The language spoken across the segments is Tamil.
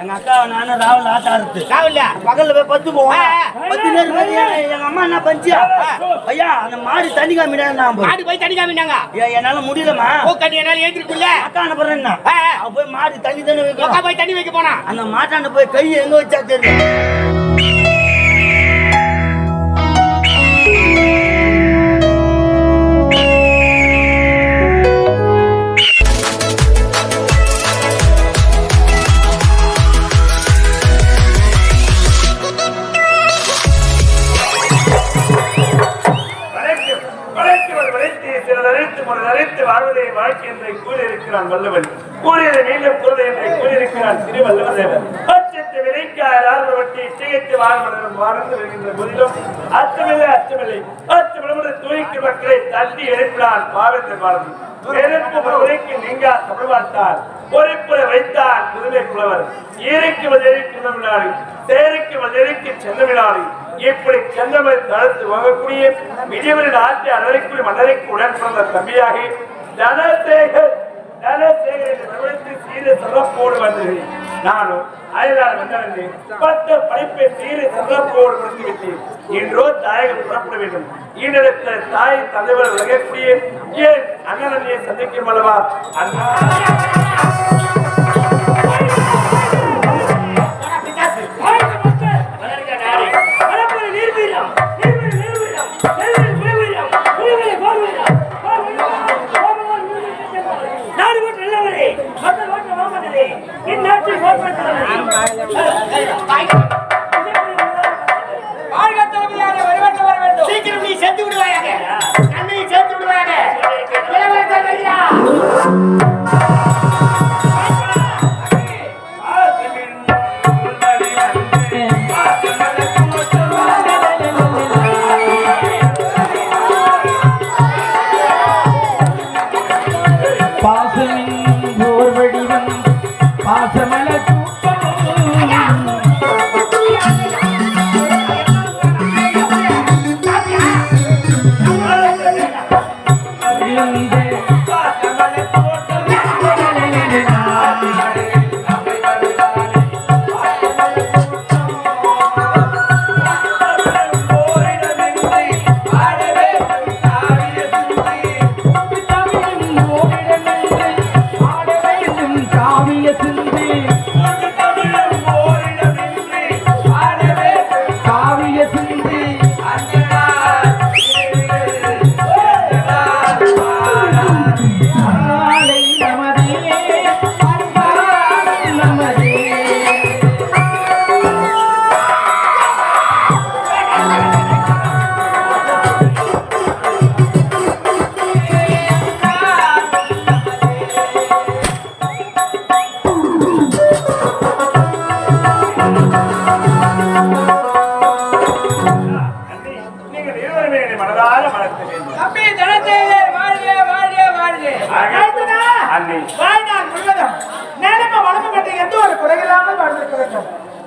எங்க அக்கா நானும் ராகுல் ஆட்டா இருக்கு ராகுல்ல பகல்ல போய் பத்து போவோம். பத்து நேரம் எங்க அம்மா என்ன பண்ணிச்சு ஐயா அந்த மாடு தண்ணி காமிடா நான் மாடு போய் தண்ணி என்னால முடியலமா ஓ கட்டி என்னால ஏந்திருக்குல்ல. அக்கா அனுப்புறேன் என்ன? ஆ, ஆ. அவ போய் மாடு தண்ணி அக்கா வைக்கணும். போய் தண்ணி வைக்க போனா? அந்த மாட்டாண்ட போய் கை எங்க வச்சா தெரியும்? சிலர் அழைத்து ஒரு வாழ்வதை வாழ்க்கை என்று கூறியிருக்கிறான் வல்லவன் கூறியதை மீண்டும் கூறுதை என்று கூறியிருக்கிறான் திரு வல்லவதேவன் அச்சத்தை விலைக்காரால் வட்டி இச்சையத்து வாழ்வதன் வாழ்ந்து வருகின்ற போதிலும் அச்சமில்லை அச்சமில்லை அச்சமிழமுறை தூய்க்கு மக்களை தள்ளி எழுப்பினான் பாவத்தை வாழ்ந்து நெருப்பு ஒருவரைக்கு நீங்கா தமிழ்வார்த்தார் பொறிப்புற வைத்தார் புதுமை புலவர். ஈரைக்கு வதறிக்கு தமிழாளி சேரைக்கு வதறிக்கு செந்தமிழாளி இப்படி செந்தமிழ் தளர்த்து வாங்கக்கூடிய விஜயவரின் ஆட்சி அனரைக்குரிய மன்னரைக்கு உடன் பிறந்த தம்பியாக தனசேகர் நானும் பட்ட படிப்பை சீர சிறப்போடு முடித்து விட்டேன். இன்றோ தாயகம் புறப்பட வேண்டும். ஈடெடுத்த தாய் தலைவர் விலகக்கூடிய ஏன் சந்திக்கும் அல்லவா அண்ணா. சீக்கிரம் நீ செத்து விடுவாயாக. அன்னை சேர்த்து விடுவாயாக.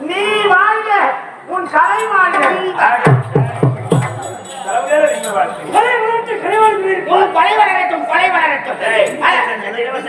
நீ வாழ்க உன் கலை வாழ்க. கொலை வளரட்டும் கொலை வளரட்டும் இலவச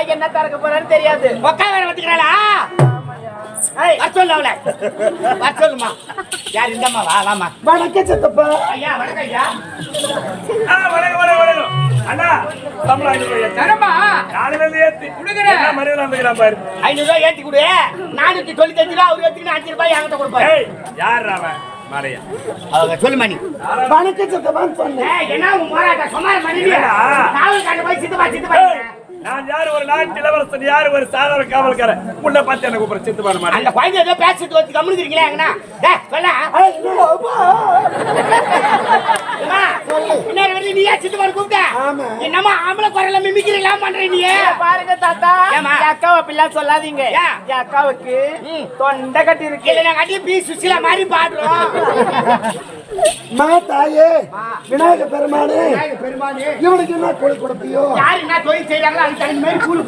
வந்திருக்கிறா என்ன திறக்க போறான்னு தெரியாது யார் இந்தம்மா வா வாமா வணக்கம் சித்தப்பா ஐயா வணக்கம் ஐயா ஆ, வணக்கம், வணக்கம், வணக்கம். அண்ணா, சம்பளம் ஐநூறு. தரமா நாளையில இருந்து ஏத்து. கொடுக்குறேன். என்ன மரியாதை வந்துக்கிறான் பாரு. ஐநூறு ரூபாய் ஏத்தி கொடு நானூத்தி தொண்ணூத்தஞ்சு ரூபா அவரு ஏத்திக்கிட்டு அஞ்சு ரூபாய் என்கிட்ட கொடுப்பாரு அவன்? மாலையா. அவங்க சொல்லுமா நீ வணக்கம் சித்தப்பான்னு சொன்னேன் ஏய், என்ன உன் போராட்ட சுமார் என்னடா? நாவல் காட்டு போய் சித்தப்பா சித்தப்பா ஏய், நான் யாரு ஒரு நாட்டு இளவரசன் யாரு ஒரு சாதாரண காவல்காரன்? உன்னை பார்த்து என்ன கூப்பிடுற சித்து பண்ண மாட்டேன் அந்த குழந்தை ஏதோ பேசிட்டு வச்சு கம்முனுக்கிறீங்களா எங்கண்ணா இன்னொரு வரல நீயா சித்தப்பா கூப்பிட்ட? ஆமா. என்னம்மா ஆம்பளை குரல மிமிக்கிறீங்களா பண்ற நீ? பாருங்க தாத்தா? என் அக்காவை அப்படிலாம் சொல்லாதீங்க. ஏன்? என் அக்காவுக்கு. தொண்டை கட்டி இருக்கு. அடி பி சுசிலா மாதிரி பாடுறோம். மா தாயே விநாயகர் பெருமானே பெருமானே இவனுக்கு என்ன கொடு கொடுப்பியோ யாரு என்ன தொழில் செய்யறாங்களோ அதுக்கு தகுந்த மாதிரி கூலி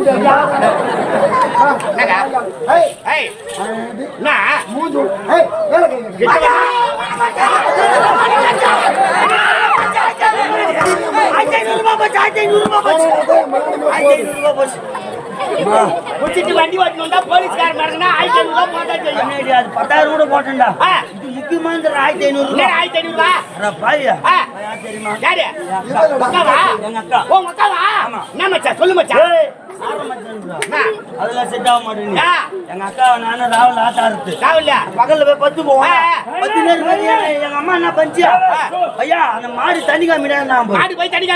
என்ன மூஞ்சு. குடிச்சிட்டு வண்டி ஓட்டணும்டா போலீஸ்காரன் மறந்தா ஆயிரத்தி ஐநூறு ரூபாய் போட்டா அது பத்தாயிரம் கூட போட்டேன்டா. இது முக்கியமான ஆயிரத்தி ஐநூறு என்னடா ஆயிரத்தி ஐநூறு ரூபாய் பாயா ஆ, யாரு உங்க அக்காவா? எங்க அக்கா. உங்க அக்காவா? என்ன மச்சான்? சொல்லு என்ன? அதெல்லாம் செட் ஆக மாட்டேங்குது. ஆ. எங்க அக்கா நானும் ராகுல் ஆட்டா இருக்கு ராவுல்ல போய் பத்து போவோம். பத்து நேரம் எங்க அம்மா என்ன பண்ணிச்சு ஐயா அந்த மாடு தண்ணி காமிடா மாடு போய் தண்ணி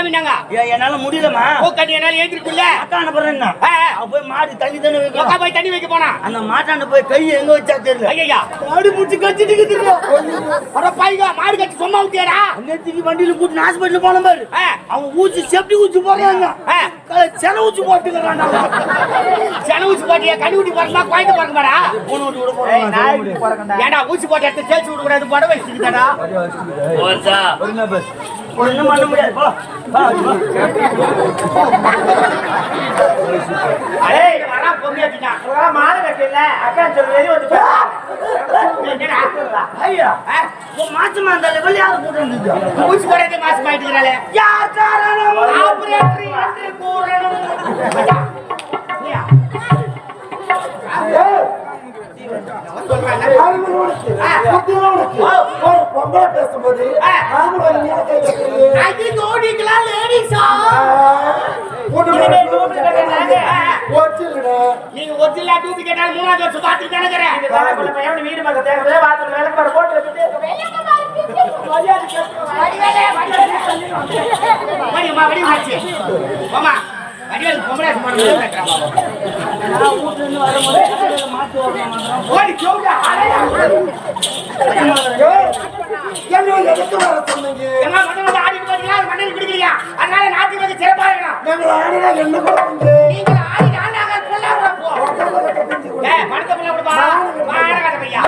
என்னால முடியலமா பூக்கட்டி என்னால ஏந்திருக்குல்ல. அக்கா அனுப்புறேன் ஆ, ஆ. அவ போய் மாடு தண்ணி அக்கா வைக்கலாம் போய் தண்ணி வைக்க போனா? அந்த மாட்டாண்ட போய் கை எங்க வச்சா தெரியல. ஐயா மாடு பிடிச்சி கச்சிட்டு இருக்குது அட பாய்ங்க மாடு கட்டி சும்மா விட்டியாடா? நேற்றுக்கு வண்டியில கூட்டு ஹாஸ்பிட்டல் போன பாரு அவங்க ஊசி செப்டி ஊசி போடுறாங்க. சென ஊசி போட்டுக்கிறாங்க. சென ஊசி போட்டியா? கனி ஊட்டி போறமா குழந்தை பிறக்குமாடா? போன ஊட்டி நாய்க்கு பிறக்கண்டா. ஏன்டா ஊசி போட்டு எடுத்து தேய்ச்சி விட கூடாது புடவை வச்சுக்கிட்டாடா. ஒண்ணும் பண்ண முடியாது. போ. சொல்லி வெளியே வந்து ஐயா. உன் மாசமா அந்த லெவல் யாரு போட்டு வந்தது ஊசி போடுறது மாசம் ஆயிட்டு இருக்கிறாளே யார் காரணம் ஆபரேட்டர் என்று கூறணும். இல்லையா? ஒரு பொம்பளை பேசும்போது நீங்க கேட்டாலும் மூணாவது வருஷம் தானே வீடு போட்டு வச்சுட்டு, அதனால நாட்டுக்கு சிறப்பா இருக்கணும். நாங்கள் ஆடினா என்ன குழப்பங்க நீங்கள் ஆடி நானாக கூட போ. பணத்தை புள்ள கொடுப்பா. வாடகை பையா.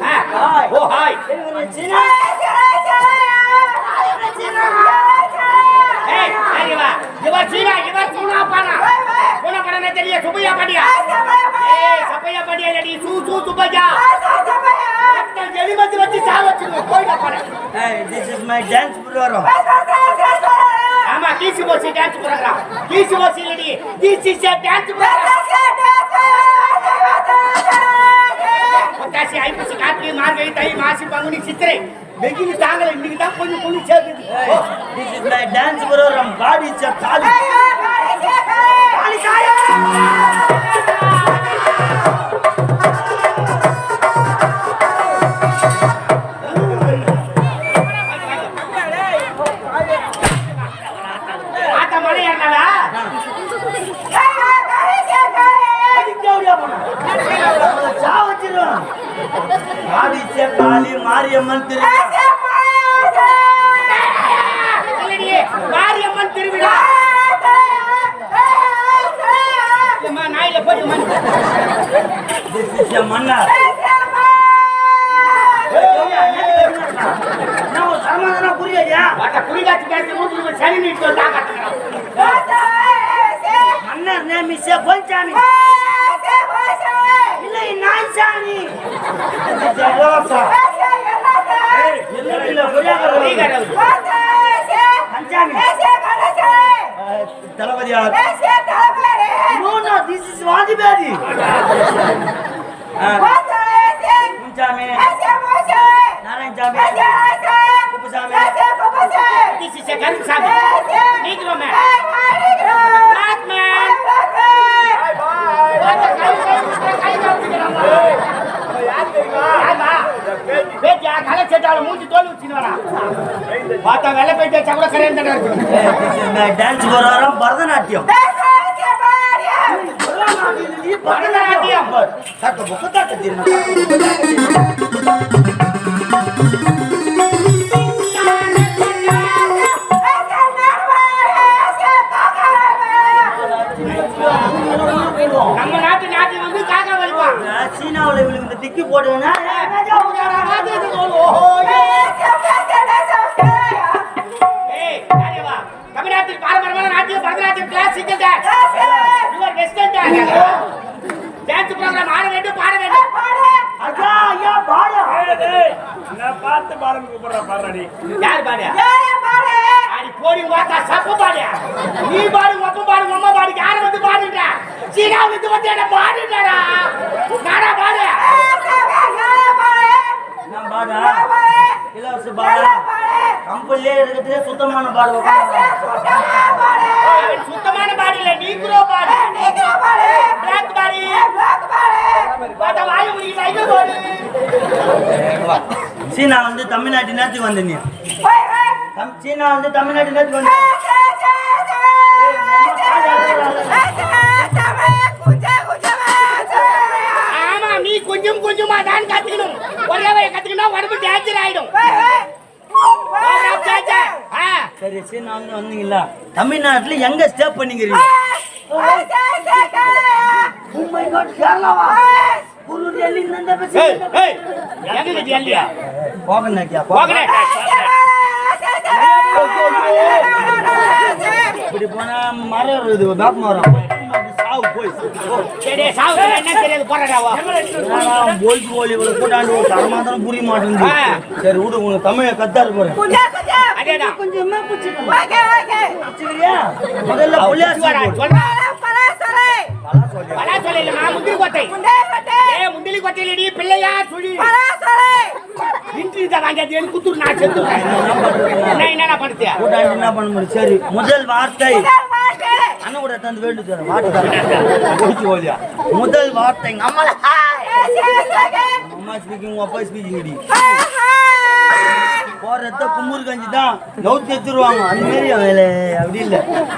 வெடி ஆ. ஓ ஹாய் இவரு சின்ன- ஏய் சரி வா இவ சீனா இவ சூனா பானா சூனா பானா தெரிய சுப்பையா பாட்டியா ஏய் சப்பையா பாட்டியா இல்லடி சூ சூ சுப்பையா மக்கள் எலிமத்தி வச்சு சாவச்சுங்க போயிட போறேன் ஏய், this is my dance program. ஆமா கீசி போசி டான்ஸ் ப்ரோகிராம் கீசி போசி இல்லடி கீசி சே டான்ஸ் ப்ரோகிராம் புத்தாசி ஐப்பசி கார்த்திகை மார்கழி தை மாசி பங்குனி சித்திரை வெயில் தாங்கல இன்னைக்கு தான் கொஞ்சம் குளி சேர்க்குது this is my dance program. God is a காளி. மாரியம்மன் திருவிழா. மாரியம்மன் திருவிழா நாயில போய் ஒரு சமாதானம் புரியாதியா? வாட்ட குடிகாட்சி பேசி மூச்சு சரி நீட்டு மன்னர் a பொன்சாமி. இல்லை, நாய்சாமி. This Thalapathy no no this is వాదిబేది ఉంచామి నారాయణ చామి ఉపచామి దిస్ ఇస్ ఎ గన్ సామి negro man black man boy boy man Black man ஊத்தி தோல் ஊத்தின்னு வரா. பார்த்தா வெள்ளை போயிட்டு வச்சா கூட கரையான் தானே இருக்கு. டான்ஸ் போறாராம் பரதநாட்டியம் பரதநாட்டியம். தாக்க புக்க தாக்க தெரியும் நம்ம நாட்டு நாட்டியம் வந்து காக்கா வலிப்பான். சீனாவுல இந்த டிக்கி போடுவேன்னா. தமிழ்நாட்டில் பாரம்பரியமான நாட்டியம் Bharatanatyam classical dance your western dance dance programme ஆட வேண்டும் பாட வேண்டும் ஐயா ஐயா பாயா நான் பார்த்து பாடம் கூப்பிடுறேன் பாடுறாடி யார் பாடியா அடி போடி வாத்தா சப்ப பாடியா நீ பாடு ஒப்ப பாடு அம்மா பாடு யாரும் வந்து பாடுங்க சீனா வந்து வந்து என்ன நானா பாடு நான் பாடா? இலவச பாடா? கம்பெனிலே இருக்கிறதுலே சுத்தமான பாடு சுத்தமான பாடி. இல்ல நீக்ரோ பாடு. பிளாக் பாடி. பாத்தா வாய முடியல ஐயோ பாடு. சீனா வந்து தமிழ்நாட்டு நேரத்துக்கு வந்த நீ. தம்- சீனா வந்து தமிழ்நாட்டு நேரத்துக்கு வந்த ஆமா நீ கொஞ்சம் கொஞ்சமா தான் கத்துக்கணும் ஒரே வரை கத்துக்கணும் உடம்பு டேஞ்சர் ஆயிடும் சரி சீனா வந்து வந்தீங்களா? தமிழ்நாட்டுல எங்க ஸ்டே பண்ணிக்கிறீங்க my God, கேரளாவா? குரு டெல்லி போகணாக்கியா போகலே இப்படி போனா மரம் இருக்குது வேப்ப மரம். சாவு போய் சரி சாவு என்ன தெரியாது போறடாவா போல்ட்டு போலி இவ்வளவு கூட்டாண்டு ஒரு தரமாத்திரம் புரிய மாட்டேங்குது. சரி விடு உனக்கு தமிழ கொஞ்சமா புடிச்சுக்கிறியா? முதல்ல முந்திரி கொட்டையிலடி பிள்ளையா சுழி? என்ன பண்ண முடியும்? சரி முதல் வார்த்தை. அண்ணன் கூட வேண்டு முதல் வார்த்தை அம்மா. அம்மா ஸ்பீக்கிங் உங்க அப்பா ஸ்பீக்கிங் கும்பூர் கஞ்சி தான் நவுத்தி எடுத்துருவாங்க அந்த மாதிரி அவன் அப்படி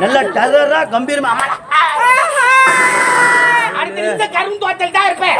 நல்லா டகரா கம்பீரமா. அம்மா அடுத்த தோட்டல் தான் இருப்பேன்.